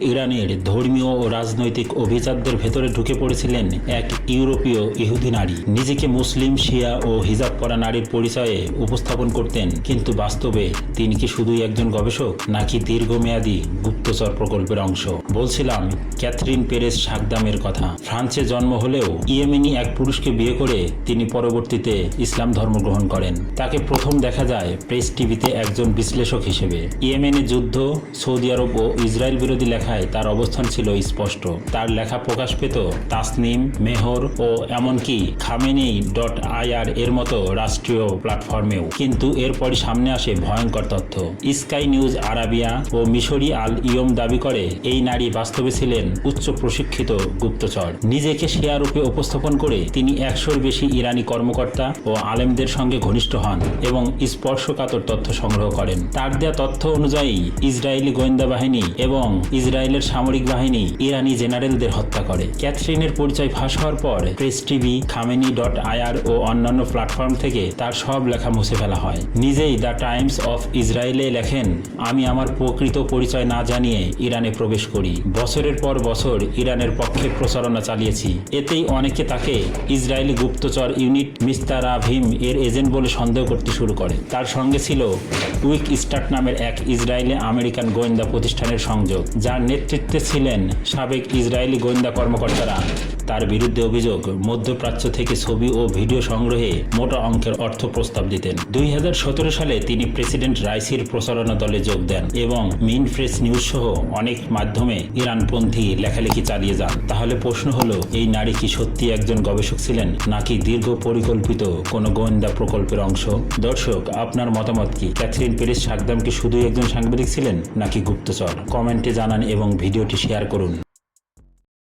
ইরানের ধর্মীয় ও রাজনৈতিক অভিজাতদের ভেতরে ঢুকে পড়েছিলেন এক ইউরোপীয় ইহুদি নারী। নিজেকে মুসলিম, শিয়া ও হিজাব পরা নারীর পরিচয়ে উপস্থাপন করতেন, কিন্তু বাস্তবে তিনি কি শুধুই একজন গবেষক, নাকি দীর্ঘমেয়াদী গুপ্তচর প্রকল্পের অংশ? বলছিলাম, ক্যাথরিন পেরেস সাকদামের কথা। ফ্রান্সে জন্ম হলেও ইয়েমেনি এক পুরুষকে বিয়ে করে তিনি পরবর্তীতে ইসলাম ধর্ম গ্রহণ করেন। তাকে প্রথম দেখা যায় প্রেস টিভিতে একজন বিশ্লেষক হিসেবে। ইয়েমেনের যুদ্ধ, সৌদি আরব ও ইসরায়েল বিরোধী লেখায় তার অবস্থান ছিল স্পষ্ট। তার লেখা প্রকাশ পেত তাসনিম, মেহর ও এমনকি খামেনি ডট আইআর এর মতো রাষ্ট্রীয় প্ল্যাটফর্মেও। কিন্তু এরপরই সামনে আসে ভয়ঙ্কর তথ্য। স্কাই নিউজ আরাবিয়া ও মিশরি আল ইয়ম দাবি করে, এই নারী বাস্তবে ছিলেন উচ্চ প্রশিক্ষিত গুপ্তচর। নিজেকে শেয়ার রূপে উপস্থাপন করে তিনি একশোর বেশি ইরানি কর্মকর্তা ও আলেমদের সঙ্গে ঘনিষ্ঠ হন এবং স্পর্শকাতর তথ্য সংগ্রহ করেন। তার দেয়া তথ্য অনুযায়ী ইসরায়েলি গোয়েন্দা বাহিনী এবং ইসরায়েলের সামরিক বাহিনী ইরানি জেনারেলদের হত্যা করে। ক্যাথরিনের পরিচয় ফাঁস হওয়ার পর Press TV, Khamenei dot ir ও অন্যান্য প্ল্যাটফর্ম থেকে তার সব লেখা মুছে ফেলা হয়। নিজেই দ্য টাইমস অফ ইসরায়েলে লেখেন, আমি আমার প্রকৃত পরিচয় না জানিয়ে ইরানে প্রবেশ করি। বছরের পর বছর ইরানের পক্ষে প্রচারণা চালিয়েছি। এতেই অনেকে তাকে ইসরায়েলি গুপ্তচর ইউনিট মিস্তারা ভিম এর এজেন্ট বলে সন্দেহ করতে শুরু করে। তার সঙ্গে ছিল উইক স্টার্ট নামের এক ইসরায়েলি আমেরিকান গোয়েন্দা প্রতিষ্ঠানের সংযোগ, যার নেতৃত্বে ছিলেন সাবেক ইসরায়েলি গোয়েন্দা কর্মকর্তারা। তার বিরুদ্ধে অভিযোগ, মধ্যপ্রাচ্য থেকে ছবি ও ভিডিও সংগ্রহে মোটা অঙ্কের অর্থ প্রস্তাব দিতেন। দুই সালে তিনি প্রেসিডেন্ট রাইসির প্রচারণা দলে যোগ দেন এবং মিন প্রেস নিউজ সহ অনেক মাধ্যমে ইরানপন্থী লেখালেখি চালিয়ে যান। তাহলে প্রশ্ন হলো, এই নারী কি সত্যি একজন গবেষক ছিলেন, নাকি দীর্ঘ পরিকল্পিত কোনো গোয়েন্দা প্রকল্পের অংশ? দর্শক, আপনার মতামত কি? ক্যাথরিন পেরিস সাকদাম কি শুধুই একজন সাংবাদিক ছিলেন, নাকি গুপ্তচর? কমেন্টে জানান এবং ভিডিওটি শেয়ার করুন।